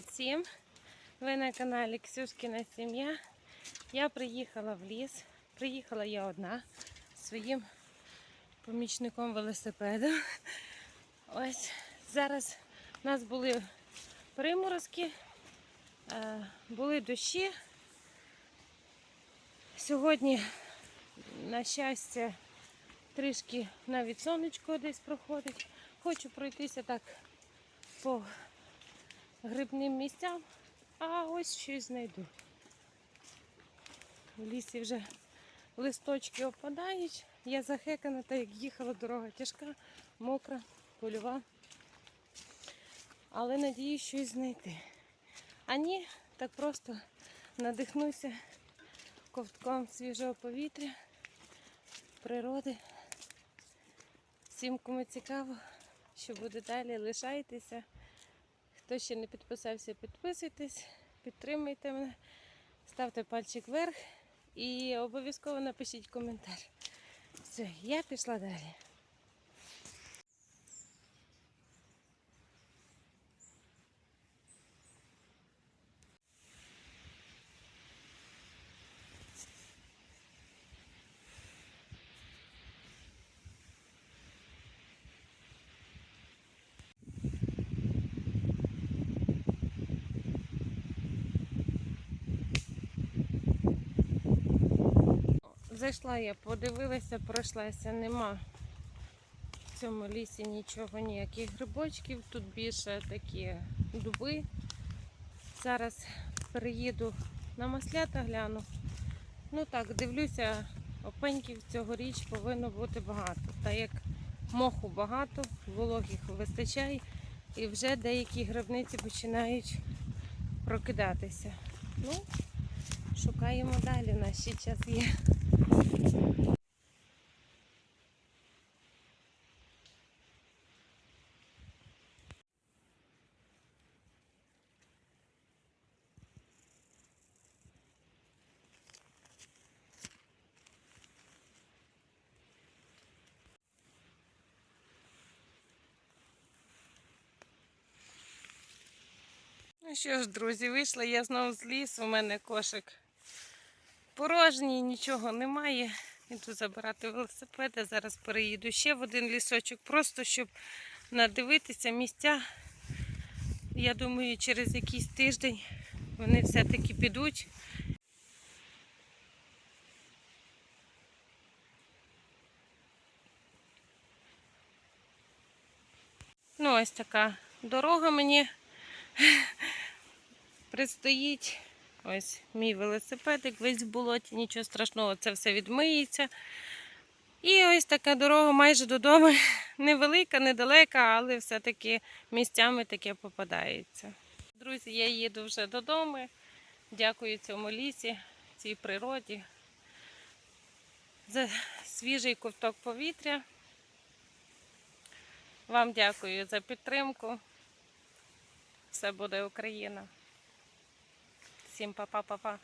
Привіт всім! Ви на каналі Ксюшкіна сім'я. Я приїхала в ліс. Приїхала я одна своїм помічником велосипедом. Ось зараз у нас були приморозки, е, були дощі. Сьогодні, на щастя, трішки навіть сонечко десь проходить. Хочу пройтися так по грибним місцям, а ось щось знайду. В лісі вже листочки опадають. Я захекана, так як їхала дорога тяжка, мокра, польова. Але надіюсь щось знайти. А ні, так просто надихнуся ковтком свіжого повітря, природи. Всім, кому цікаво, що буде далі, лишайтеся. Хто ще не підписався, підписуйтесь, підтримуйте мене, ставте пальчик вверх і обов'язково напишіть коментар. Все, я пішла далі. Зайшла я, подивилася, пройшлася, нема в цьому лісі нічого, ніяких грибочків. Тут більше такі дуби. Зараз переїду на маслята гляну. Ну так, дивлюся, опеньків цьогоріч повинно бути багато. Та як моху багато, вологих вистачає, і вже деякі грибниці починають прокидатися. Ну, шукаємо далі, ще час є. Ну що ж, друзі, вийшла я знову з лісу, у мене кошик порожній, нічого немає. Іду забирати велосипеди. Зараз переїду ще в один лісочок, просто щоб надивитися місця. Я думаю, через якийсь тиждень вони все-таки підуть. Ну, ось така дорога мені предстоїть. Ось мій велосипедик весь в болоті, нічого страшного, це все відмиється. І ось така дорога майже додому. Невелика, недалека, але все-таки місцями таке попадається. Друзі, я їду вже додому. Дякую цьому лісі, цій природі за свіжий ковток повітря. Вам дякую за підтримку. Все буде Україна. Всім па-па-па-па.